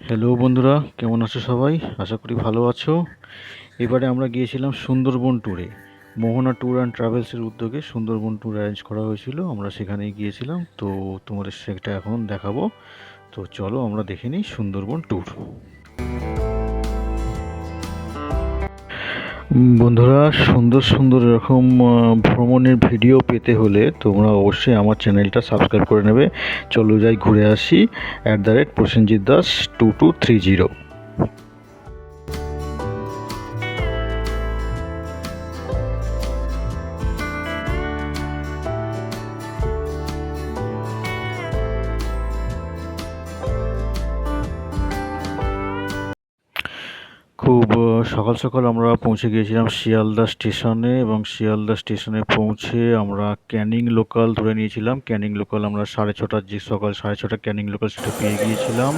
Hello বন্ধুরা, কেমন আছো সবাই? আশা করি ভালো আছো। এবারে আমরা গিয়েছিলাম সুন্দরবন ট্যুরে মোহনা ট্যুর অ্যান্ড ট্রাভেলসের উদ্যোগে সুন্দরবন ট্যুর অ্যারেঞ্জ করা হয়েছিল, আমরা সেখানেই গিয়েছিলাম। তো তোমাদের সেটা এখন দেখাবো। তো চলো আমরা দেখে নিই সুন্দরবন ট্যুর বন্ধুরা, সুন্দর সুন্দর এরকম ভ্রমণের ভিডিও পেতে হলে তোমরা অবশ্যই আমার চ্যানেলটা সাবস্ক্রাইব করে নেবে। চলো যাই ঘুরে আসি। At the rate Prasenjit Das two two three zero খুব সকাল সকাল আমরা পৌঁছে গিয়েছিলাম শিয়ালদা স্টেশনে এবং শিয়ালদা স্টেশনে পৌঁছে আমরা ক্যানিং লোকাল ধরে নিয়েছিলাম। ক্যানিং লোকাল আমরা সাড়ে ছটার যে সকাল সাড়ে ছটা ক্যানিং লোকাল সেটা পেয়ে গিয়েছিলাম।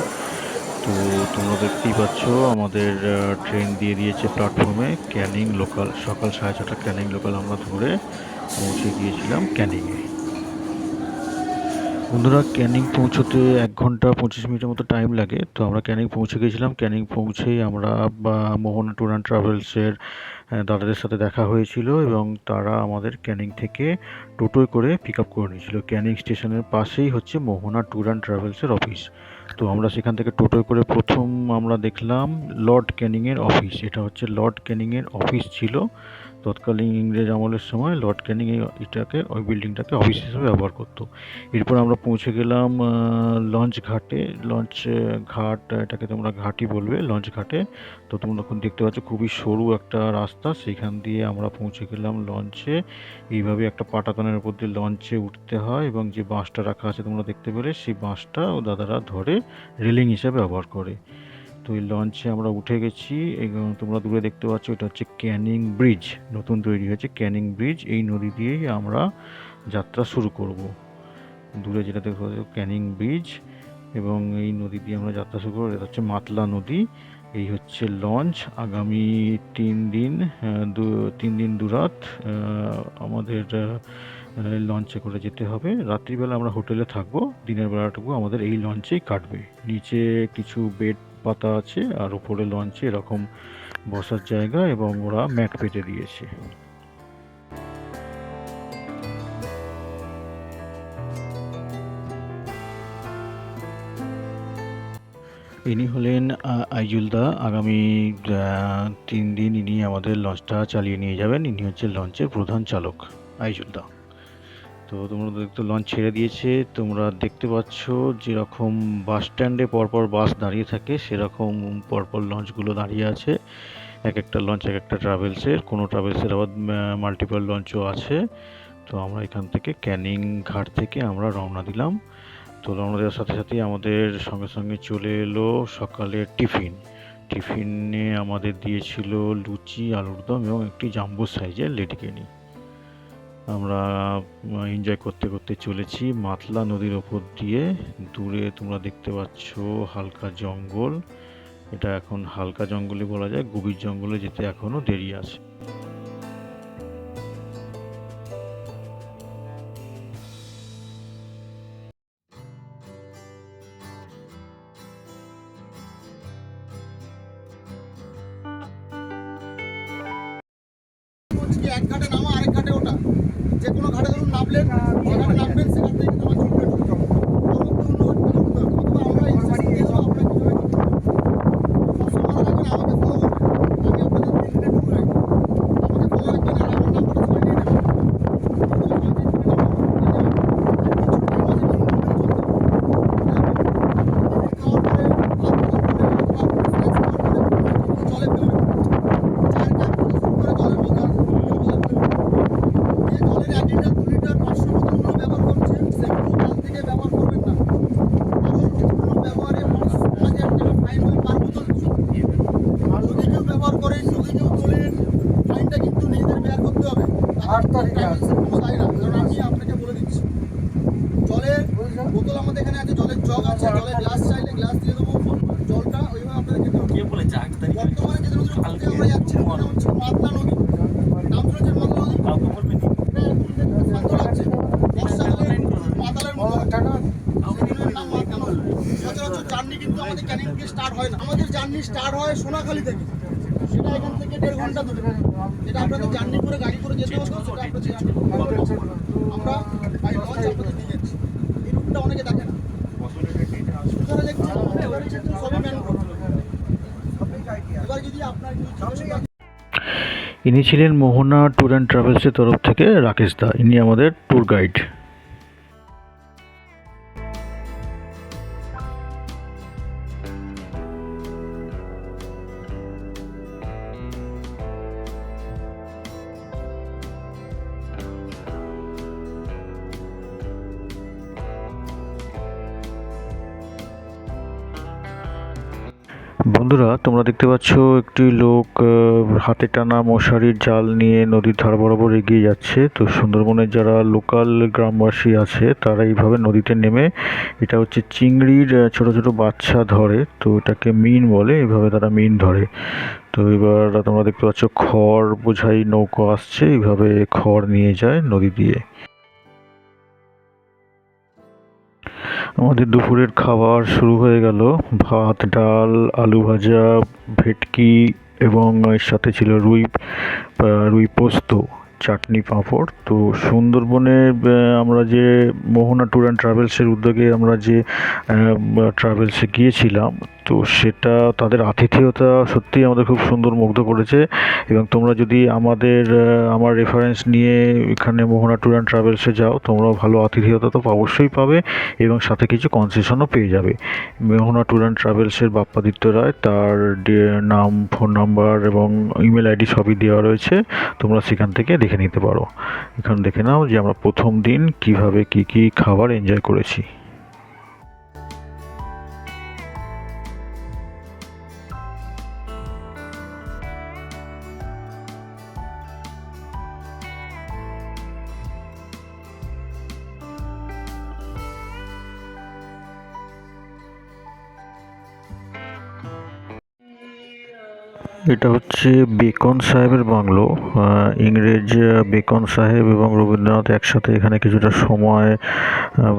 তো তোমরা দেখতেই পাচ্ছ আমাদের ট্রেন দিয়ে দিয়েছে প্ল্যাটফর্মে ক্যানিং লোকাল, সকাল সাড়ে ছটা ক্যানিং লোকাল আমরা ধরে পৌঁছে গিয়েছিলাম ক্যানিংয়ে বন্ধুরা, ক্যানিং পৌঁছতে এক ঘণ্টা পঁচিশ মিনিটের মতো টাইম লাগে। তো আমরা ক্যানিং পৌঁছে গেছিলাম। ক্যানিং পৌঁছেই আমরা মোহনা ট্যুর অ্যান্ড ট্রাভেলসের দাদাদের সাথে দেখা হয়েছিল এবং তারা আমাদের ক্যানিং থেকে টোটোয় করে পিক আপ করে নিয়েছিল। ক্যানিং স্টেশনের পাশেই হচ্ছে মোহনা ট্যুর অ্যান্ড ট্রাভেলসের অফিস তো আমরা সেখান থেকে টোটোয় করে প্রথম আমরা দেখলাম লর্ড ক্যানিংয়ের অফিস এটা হচ্ছে লর্ড ক্যানিংয়ের অফিস ছিল। তৎকালীন ইংরেজ আমলের সময় লর্ড ক্যানিং এটাকে ওই বিল্ডিংটাকে অফিস হিসেবে ব্যবহার করতো। এরপর আমরা পৌঁছে গেলাম লঞ্চ ঘাটে। লঞ্চ ঘাট এটাকে তোমরা ঘাটই বলবে লঞ্চ ঘাটে। তো তোমরা এখন দেখতে পাচ্ছ খুবই সরু একটা রাস্তা। সেখান দিয়ে আমরা পৌঁছে গেলাম লঞ্চে এইভাবে একটা পাটাতনের উপর দিয়ে লঞ্চে উঠতে হয় এবং যে বাঁশটা রাখা আছে তোমরা দেখতে পেলে, সেই বাঁশটা ও দাদারা ধরে রেলিং হিসেবে ব্যবহার করে। তো এই লঞ্চে আমরা উঠে গেছি এবং তোমরা দূরে দেখতে পাচ্ছ এটা হচ্ছে ক্যানিং ব্রিজ। নতুন তৈরি হয়েছে ক্যানিং ব্রিজ। এই নদী দিয়েই আমরা যাত্রা শুরু করব। দূরে যেটা দেখতে পাচ্ছ ক্যানিং ব্রিজ এবং এই নদী দিয়ে আমরা যাত্রা শুরু করব। এটা হচ্ছে মাতলা নদী। এই হচ্ছে লঞ্চ আগামী তিন দিন তিন দিন দুরাত আমাদের লঞ্চে করে যেতে হবে। রাত্রিবেলা আমরা হোটেলে থাকব। দিনের বেলাটুকু আমাদের এই লঞ্চেই কাটবে। নিচে কিছু বেড পাতা আছে আর উপরে লঞ্চে এরকম বসার জায়গা এবং ওরা ম্যাট পেতে দিয়েছে। ইনি হলেন আইজুলদা আগামী তিন দিন ইনি আমাদের লঞ্চটা চালিয়ে নিয়ে যাবেন। ইনি হচ্ছে লঞ্চের প্রধান চালক আইজুলদা তো তোমরা দেখতে লঞ্চ ছেড়ে দিয়েছে। তোমরা দেখতে পাচ্ছ যেরকম বাস স্ট্যান্ডে পরপর বাস দাঁড়িয়ে থাকে, সেরকম পরপর লঞ্চগুলো দাঁড়িয়ে আছে। এক একটা লঞ্চ এক একটা ট্রাভেলসের কোনো ট্রাভেলসের আবার মাল্টিপল লঞ্চও আছে। তো আমরা এখান থেকে ক্যানিং ঘাট থেকে আমরা রওনা দিলাম। তো রওনা দেওয়ার সাথে সাথেই আমাদের সঙ্গে সঙ্গে চলে এলো সকালের টিফিন। টিফিনে আমাদের দিয়েছিল লুচি আলুর দম এবং একটি জাম্বো সাইজের লেডিকেনি আমরা এনজয় করতে করতে চলেছি মাতলা নদীর ওপর দিয়ে। দূরে তোমরা দেখতে পাচ্ছ হালকা জঙ্গল। এটা এখন হালকা জঙ্গলে বলা যায়, গভীর জঙ্গলে যেতে এখনও দেরি আছে। ঘাটে ধরুন নামলেন যে ঘাটে নামবেন সেখান থেকে কিন্তু আমার চলবে ঢুকতে হবে পরবর্তী অন্য ঘাটে ঢুকতে হবে অথবা আমরা এই স্টেশনে এসে আপনার কীভাবে ঢুকতে হবে সবসময় মনে রাখবেন আমাকে ফলো করবেন আমি আপনাদের তিন মিনিট টুর রাখব আমাকে ফলো রাখবেন আর আমার নাম্বারটা সবাই নিয়ে নেবেন চলে বেরোবে চার কাপ করে জলের বোতল যে জলের এক লিটার দু লিটার পাঁচশো বোতলগুলো ব্যবহার করছেন সেগুলো কাল থেকে ব্যবহার করবেন না কারণ এগুলো ব্যবহারে পাঁচ হাজার টাকা ফাইন হবে পার বোতল আর যদি কেউ ব্যবহার করেন যদি কেউ তোলেন ফাইনটা কিন্তু নিজেদের বেয়ার করতে হবে আট তারিখে কোনো দায় না কারণ আমি আপনাকে বলে দিচ্ছি জলের বোতল আমাদের এখানে আছে জলের জগ আছে জলের গ্লাস চাইলে গ্লাস দিয়ে দেবো। জলটা ওইভাবে আপনাদের খেতে হবে। কে বলেছে আট তারিখে বর্তমানে যে নদীর উপর আমরা যাচ্ছি ওটা হচ্ছে মাতলা নদী। নাম শুনেছেন মাতলা নদী কাউকে বলবে নি এটা বর্ষাকালে মাতালের মতো। মাতলা সচরাচর জার্নি কিন্তু আমাদের ক্যানিং থেকে স্টার্ট হয় না। আমাদের জার্নি স্টার্ট হয় সোনাখালি থেকে। সেটা এখান থেকে দেড় ঘণ্টা দূরে। যেটা আপনাদের জার্নি করে গাড়ি করে যেতে হতো সেটা আপনাদের জার্নি আমরা বাই লঞ্চ আপনাদের নিয়ে যাচ্ছি এই রুটটা অনেকে দেখে না সুতরাং দেখছি এবারে কিন্তু সবই ম্যান এবার যদি আপনার কিছু জিজ্ঞেস করেন, ইনি ছিলেন মোহনা ট্যুর অ্যান্ড ট্রাভেলসের তরফ থেকে রাকেশ দা। ইনি আমাদের ট্যুর গাইড। বন্ধুরা, তোমরা দেখতে পাচ্ছ একটি লোক হাতে টানা মশারির জাল নিয়ে নদীর ধার বরাবর এগিয়ে যাচ্ছে। তো সুন্দরবনের যারা লোকাল গ্রামবাসী আছে, তারা এইভাবে নদীতে নেমে, এটা হচ্ছে চিংড়ির ছোট ছোট বাচ্চা ধরে। তো এটাকে মিন বলে, এইভাবে তারা মিন ধরে। তো এবার তোমরা দেখতে পাচ্ছ খড়, বোঝাই নৌকো আসছে, এইভাবে খড় নিয়ে যায় নদী দিয়ে। আমাদের দুপুরের খাবার শুরু হয়ে গেল। ভাত, ডাল, আলু ভাজা, ভেটকি এবং এর সাথে ছিল রুই রুই পোস্ত, চাটনি পাঁপড়। তো সুন্দরবনে আমরা যে মোহনা ট্যুর অ্যান্ড ট্রাভেলসের উদ্যোগে আমরা যে ট্রাভেলসে গিয়েছিলাম তো সেটা তাদের আতিথেয়তা সত্যিই আমাদের খুব সুন্দর মুগ্ধ করেছে এবং তোমরা যদি আমাদের আমার রেফারেন্স নিয়ে এখানে মোহনা ট্যুর অ্যান্ড ট্রাভেলসে যাও তোমরা ভালো আতিথেয়তা তো অবশ্যই পাবে এবং সাথে কিছু কনসেশনও পেয়ে যাবে। মোহনা ট্যুর অ্যান্ড ট্রাভেলসের বাপ্পাদিত্য রায়, তার নাম ফোন নাম্বার এবং ইমেল আইডি সবই দেওয়া রয়েছে, তোমরা সেখান থেকে দেখে নিতে পারো। এখানে দেখে নাও যে আমরা প্রথম দিন কীভাবে কি কি খাবার এনজয় করেছি। এটা হচ্ছে বেকন সাহেবের বাংলো। ইংরেজ বেকন সাহেব এবং রবীন্দ্রনাথ একসাথে এখানে কিছুটা সময়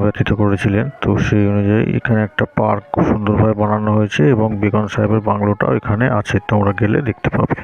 ব্যতীত করেছিলেন। তো সেই অনুযায়ী এখানে একটা পার্ক সুন্দরভাবে বানানো হয়েছে এবং বেকন সাহেবের বাংলোটাও এখানে আছে। তোমরা গেলে দেখতে পাবে।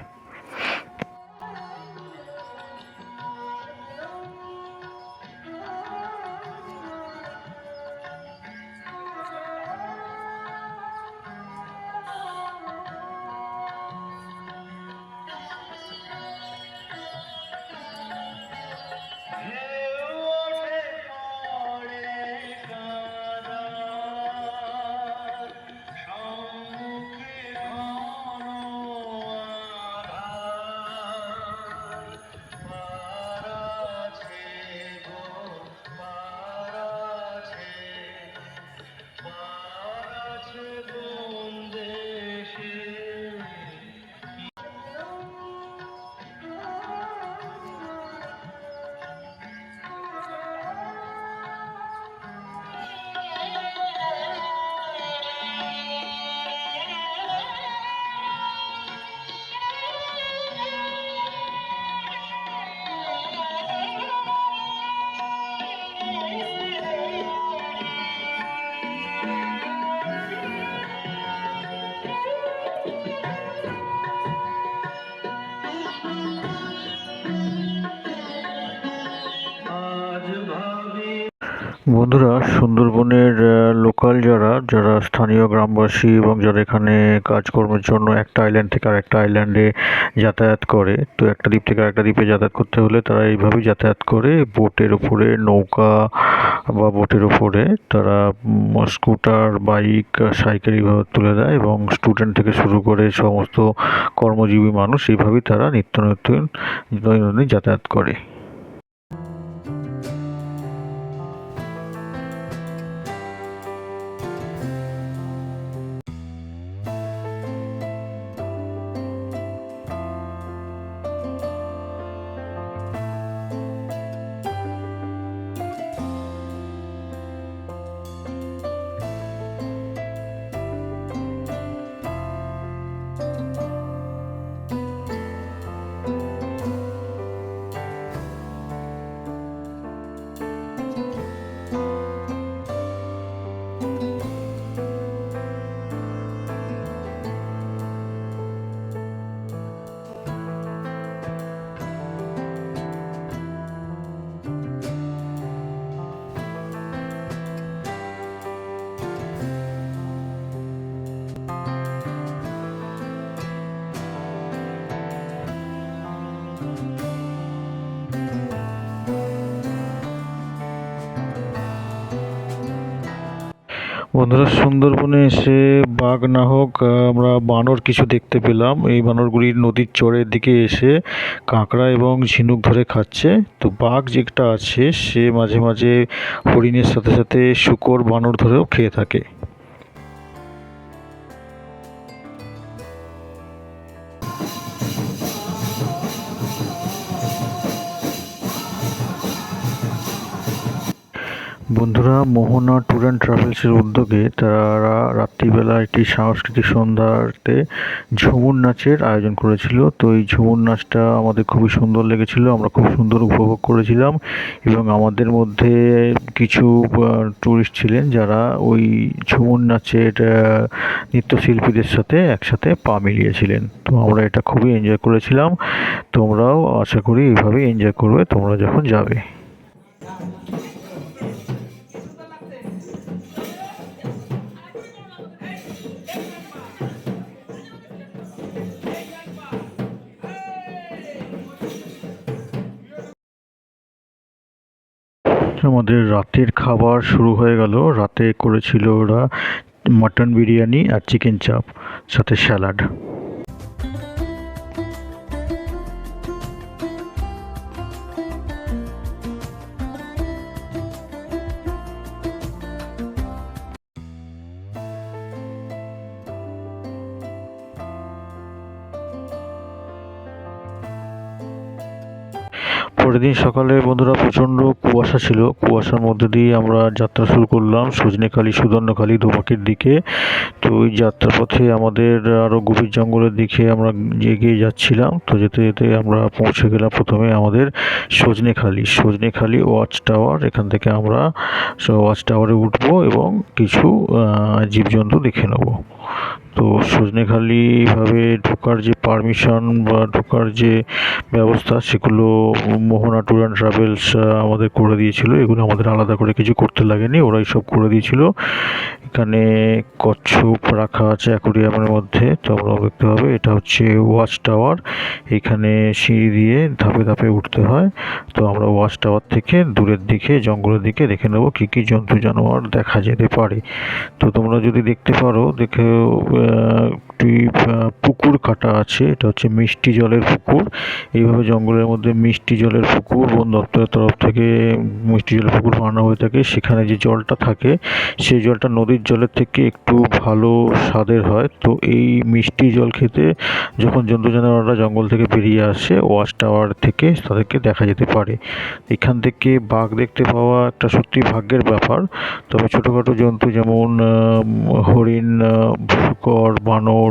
বন্ধুরা, সুন্দরবনের লোকাল যারা যারা স্থানীয় গ্রামবাসী এবং যারা এখানে কাজকর্মের জন্য একটা আইল্যান্ড থেকে আর একটা আইল্যান্ডে যাতায়াত করে, তো একটা দ্বীপ থেকে আরেকটা দ্বীপে যাতায়াত করতে হলে তারা এইভাবেই যাতায়াত করে বোটের ওপরে নৌকা বা বোটের ওপরে তারা স্কুটার, বাইক, সাইকেল এইভাবে তুলে দেয় এবং স্টুডেন্ট থেকে শুরু করে সমস্ত কর্মজীবী মানুষ এইভাবেই তারা নিত্য নতুন দৈনন্দিন যাতায়াত করে। বন্ধুরা, সুন্দরবনে এসে বাঘ না হোক, আমরা বানর কিছু দেখতে পেলাম। এই বানরগুলি নদীর চরের দিকে এসে কাঁকড়া এবং ঝিনুক ধরে খাচ্ছে। তো বাঘ যেটা আছে, সে মাঝে মাঝে হরিণের সাথে সাথে শুকর বানর ধরেও খেয়ে থাকে। বন্ধুরা, মোহনা ট্যুর অ্যান্ড ট্রাভেলসের উদ্যোগে তারা রাত্রিবেলা একটি সাংস্কৃতিক সন্ধ্যাতে ঝুমুর নাচের আয়োজন করেছিল। তো এই ঝুমুর নাচটা আমাদের খুবই সুন্দর লেগেছিল, আমরা খুব সুন্দর উপভোগ করেছিলাম এবং আমাদের মধ্যে কিছু ট্যুরিস্ট ছিলেন যারা ওই ঝুমুর নাচের নৃত্যশিল্পীদের সাথে একসাথে পা মিলিয়েছিলেন। তো আমরা এটা খুবই এনজয় করেছিলাম। তোমরাও আশা করি এইভাবে এনজয় করবে, তোমরা যখন যাবে। আমাদের রাতের খাবার শুরু হয়ে গেল। রাতে করেছিল ওরা মাটন বিরিয়ানি আর চিকেন চাপ, সাথে স্যালাড। পরের দিন সকালে বন্ধুরা প্রচণ্ড কুয়াশা ছিল। কুয়াশার মধ্যে দিয়ে আমরা যাত্রা শুরু করলাম সজনেখালি, সুদর্ণখালি দুবাকের দিকে। তো ওই যাত্রার পথে আমাদের আরও গভীর জঙ্গলের দিকে আমরা এগিয়ে যাচ্ছিলাম। তো যেতে যেতে আমরা পৌঁছে গেলাম প্রথমে আমাদের সজনেখালি। সজনেখালি ওয়াচ টাওয়ার, এখান থেকে আমরা ওয়াচ টাওয়ারে উঠবো এবং কিছু জীবজন্তু দেখে নেব। তো সজনেখালিভাবে ঢোকার যে পারমিশন বা ঢোকার যে ব্যবস্থা, সেগুলো মোহনা ট্যুর অ্যান্ড ট্রাভেলস আমাদের করে দিয়েছিল। এগুলো আমাদের আলাদা করে কিছু করতে লাগেনি, ওরাই সব করে দিয়েছিল। এখানে কচ্ছপ রাখা আছে অ্যাকোরিয়ামের মধ্যে, তো আমরাও দেখতে হবে এটা হচ্ছে ওয়াচ টাওয়ার, এখানে সিঁড়ি দিয়ে ধাপে ধাপে উঠতে হয়। তো আমরা ওয়াচ টাওয়ার থেকে দূরের দিকে, জঙ্গলের দিকে দেখে নেব কী কী জন্তু জানোয়ার দেখা যেতে পারে। তো তোমরা যদি দেখতে পারো, দেখে আহ, একটি পুকুর কাটা আছে। এটা হচ্ছে মিষ্টি জলের পুকুর। এইভাবে জঙ্গলের মধ্যে মিষ্টি জলের পুকুর, বন দপ্তরের তরফ থেকে মিষ্টি জলের পুকুর বানানো হয়ে থাকে। সেখানে যে জলটা থাকে, সেই জলটা নদীর জলের থেকে একটু ভালো স্বাদের হয়। তো এই মিষ্টি জল খেতে যখন জন্তু জানোয়াররা জঙ্গল থেকে বেরিয়ে আসে, ওয়াচ টাওয়ার থেকে তাদেরকে দেখা যেতে পারে। এখান থেকে বাঘ দেখতে পাওয়া একটা সত্যি ভাগ্যের ব্যাপার। তবে ছোটোখাটো জন্তু যেমন হরিণ শুকর বানর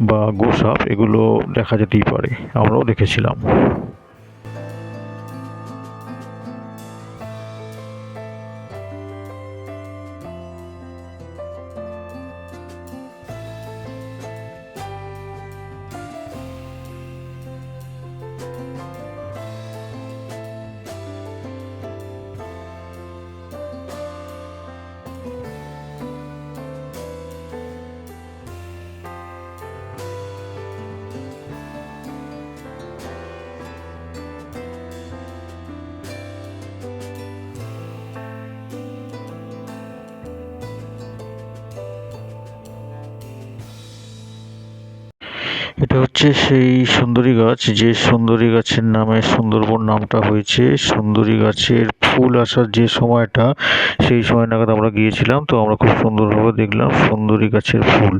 বা গোসাপ এগুলো দেখা যেতেই পারে। আমরাও দেখেছিলাম। এটা হচ্ছে সেই সুন্দরী গাছ, যে সুন্দরী গাছের নামে সুন্দরবন নামটা হয়েছে। সুন্দরী গাছের ফুল আসার যে সময়টা, সেই সময় নাগাদ আমরা গিয়েছিলাম, তো আমরা খুব সুন্দরভাবে দেখলাম সুন্দরী গাছের ফুল।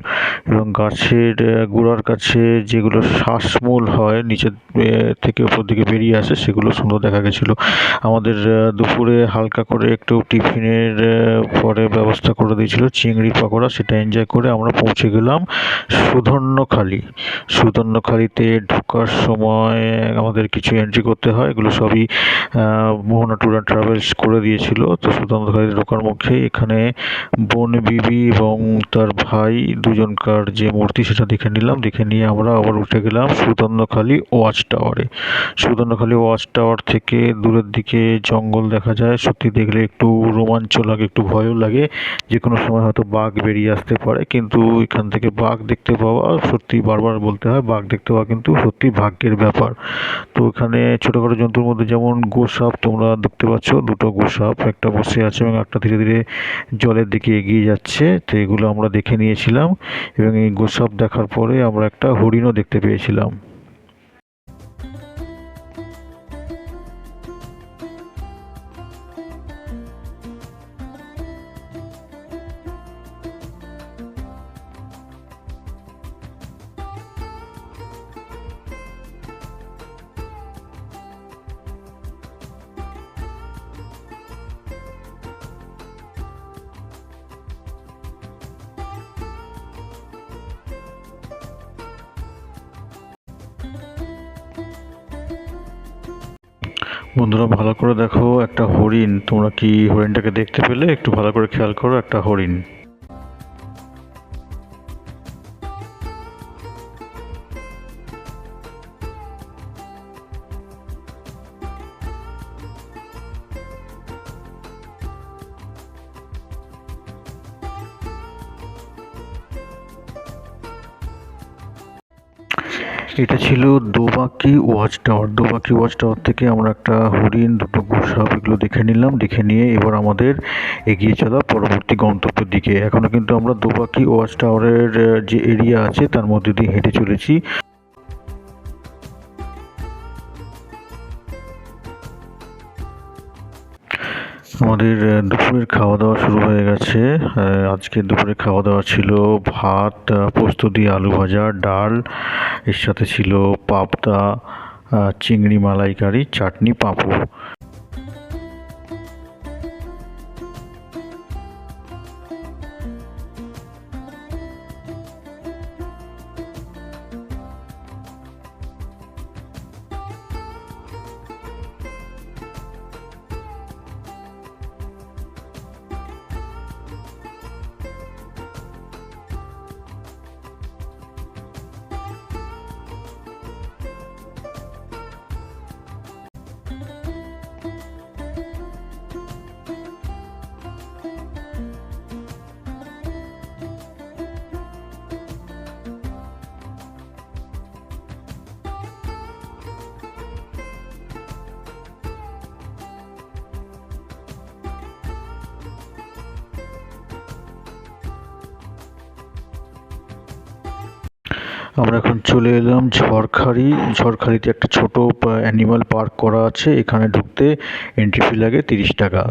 এবং গাছের গোড়ার কাছে যেগুলো শ্বাসমূল হয় নিচের থেকে উপর দিকে বেরিয়ে আসে, সেগুলো সুন্দর দেখা গেছিল। আমাদের দুপুরে হালকা করে একটু টিফিনের পরে ব্যবস্থা করে দিয়েছিল। চিংড়ি পকোড়া, সেটা এনজয় করে আমরা পৌঁছে গেলাম সুধর্ণখালি সুধর্ণখালিতে ঢোকার সময় আমাদের কিছু এন্ট্রি করতে হয়। এগুলো সবই মোহনা ট্যুর অ্যান্ড ট্রাভেলস করে দিয়েছিল। তো সুধর্ণখালিতে ঢোকার মুখে এখানে বোন বিবি এবং তার ভাই দুজনকার যে মূর্তি সেটা দেখে নিলাম। দেখে নিয়ে আমরা আবার উঠে গেলাম সুধর্ণখালি ওয়াচ টাওয়ারে সুধর্ণখালি ওয়াচ টাওয়ার থেকে দূরের দিকে জঙ্গল দেখা যায়। সত্যি দেখলে একটু রোমাঞ্চ লাগে, একটু ভয়ও লাগে। যে কোনো সময় হয়তো বাঘ বেরিয়ে আসতে পারে, কিন্তু এখান থেকে বাঘ দেখতে পাওয়া সত্যি বারবার বলতে হয় বাঘ দেখতে পাওয়া কিন্তু সত্যি ভাগ্যের ব্যাপার। তো এখানে ছোটোখাটো জন্তুর মধ্যে যেমন গোসাপ, তোমরা দেখতে পাচ্ছ দুটো গোসাপ, একটা বসে আছে এবং একটা ধীরে ধীরে জলের দিকে এগিয়ে যাচ্ছে। তো এগুলো আমরা দেখে নিয়েছিলাম এবং এই গোসাপ দেখার পরে আমরা একটা হরিণও দেখতে পেয়েছিলাম। বন্ধুরা, ভালো করে দেখো একটা হরিণ। তোমরা কি হরিণটাকে দেখতে পেলে? একটু ভালো করে খেয়াল করো, একটা হরিণ। এটা ছিল Dobanki watch tower Dobanki watch tower থেকে আমরা একটা হরিণ, দুটো গোসাপ এগুলো দেখে নিলাম, দেখে নিয়ে এবার আমাদের এগিয়ে চলা পরবর্তী গন্তব্যের দিকে। এখনও কিন্তু আমরা দোবাকি ওয়াচ টাওয়ারের যে এরিয়া আছে তার মধ্যে দিয়ে হেঁটে চলেছি। আমাদের দুপুরের খাওয়া দাওয়া শুরু হয়ে গেছে। আজকে দুপুরে খাওয়া দাওয়া ছিল ভাত পোস্ত দিয়ে আলু ভাজা, ডাল, এর সাথে ছিল পাবদা চিংড়ি মালাইকারি, চাটনি, পাঁপড়। আমরা এখন চলে এলাম ঝড়খালি ঝড়খালিতে একটা ছোট অ্যানিমাল পার্ক করা আছে। এখানে ঢুকতে এন্ট্রি ফি লাগে তিরিশ টাকা।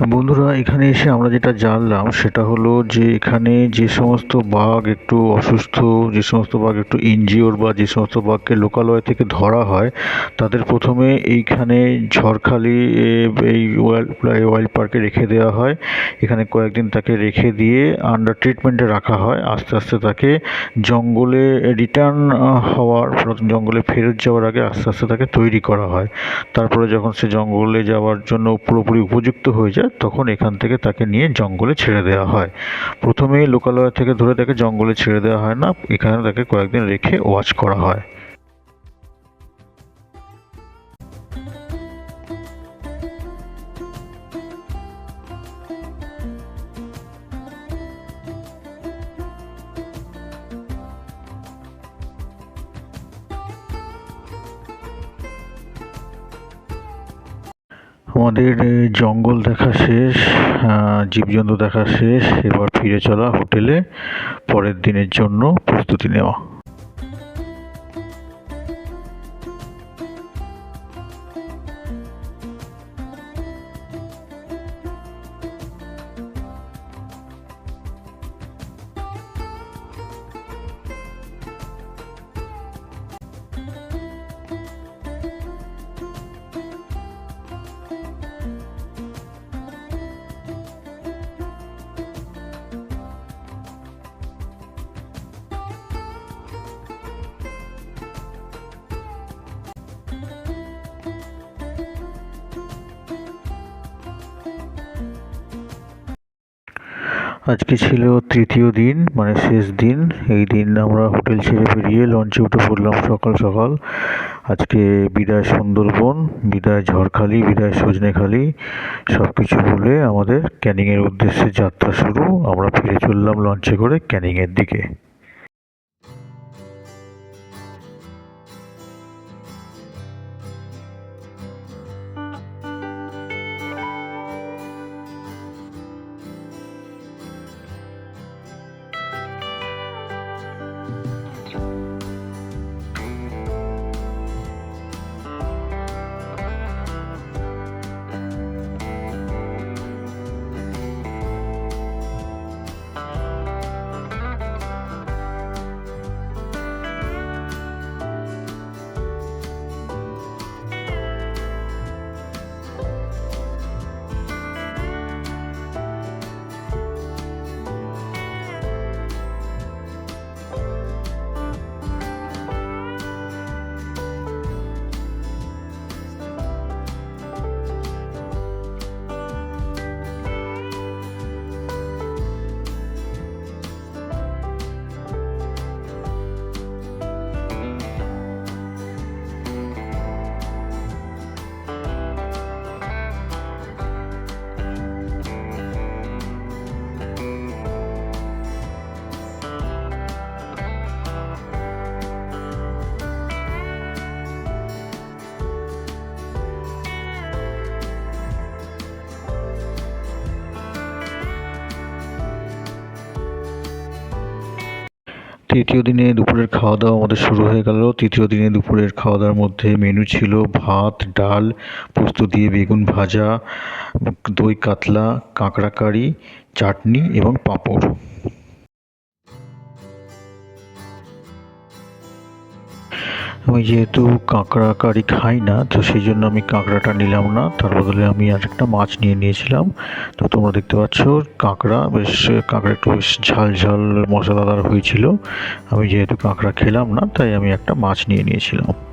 বন্ধুরা, এখানে এসে আমরা যেটা জানলাম সেটা হলো যে এখানে যে সমস্ত বাঘ একটু অসুস্থ, যে সমস্ত বাঘ একটু ইনজিওর বা যে সমস্ত বাঘকে লোকালয় থেকে ধরা হয়, তাদের প্রথমে এইখানে ঝড়খালি এই ওয়াইল্ড ওয়াইল্ড পার্কে রেখে দেওয়া হয়। এখানে কয়েকদিন তাকে রেখে দিয়ে আন্ডার ট্রিটমেন্টে রাখা হয়। আস্তে আস্তে তাকে জঙ্গলে রিটার্ন হওয়ার জঙ্গলে ফেরত যাওয়ার আগে আস্তে আস্তে তাকে তৈরি করা হয়। তারপরে যখন সে জঙ্গলে যাওয়ার জন্য পুরোপুরি উপযুক্ত হয়ে যায় তখন এখান থেকে তাকে নিয়ে জঙ্গলে ছেড়ে দেওয়া হয়। প্রথমে লোকালয় থেকে ধরে তাকে জঙ্গলে ছেড়ে দেওয়া হয় না, এখানে তাকে কয়েকদিন রেখে ওয়াচ করা হয়। আমাদের জঙ্গল দেখা শেষ জীবজন্তু দেখা শেষ, এবার ফিরে চলা হোটেলে, পরের দিনের জন্য প্রস্তুতি নেওয়া। আজকে ছিল তৃতীয় দিন মানে শেষ দিন। এই দিন আমরা হোটেল ছেড়ে বেরিয়ে লঞ্চে উঠে পড়লাম সকাল সকাল। আজকে বিদায় সুন্দরবন, বিদায় ঝড়খালি, বিদায় সজনেখালি সব কিছু বলে আমাদের ক্যানিংয়ের উদ্দেশ্যে যাত্রা শুরু। আমরা ফিরে চললাম লঞ্চে করে ক্যানিংয়ের দিকে। তৃতীয় দিনে দুপুরের খাওয়া দাওয়া আমাদের শুরু হয়ে গেল। তৃতীয় দিনে দুপুরের খাওয়া দাওয়ার মধ্যে মেনু ছিল ভাত, ডাল, পোস্ত দিয়ে বেগুন ভাজা, দই কাতলা, কাঁকড়া কারি, চাটনি এবং পাঁপড়। আমি যেহেতু কাঁকড়া কারি খাই না, তো সেই জন্য আমি কাঁকড়াটা নিলাম না। তার বদলে আমি আর একটা মাছ নিয়ে নিয়েছিলাম। তো তোমরা দেখতে পাচ্ছ, কাঁকড়া বেশ, কাঁকড়া একটু বেশ ঝাল ঝাল মশলাদার হয়েছিল। আমি যেহেতু কাঁকড়া খেলাম না, তাই আমি একটা মাছ নিয়ে নিয়েছিলাম।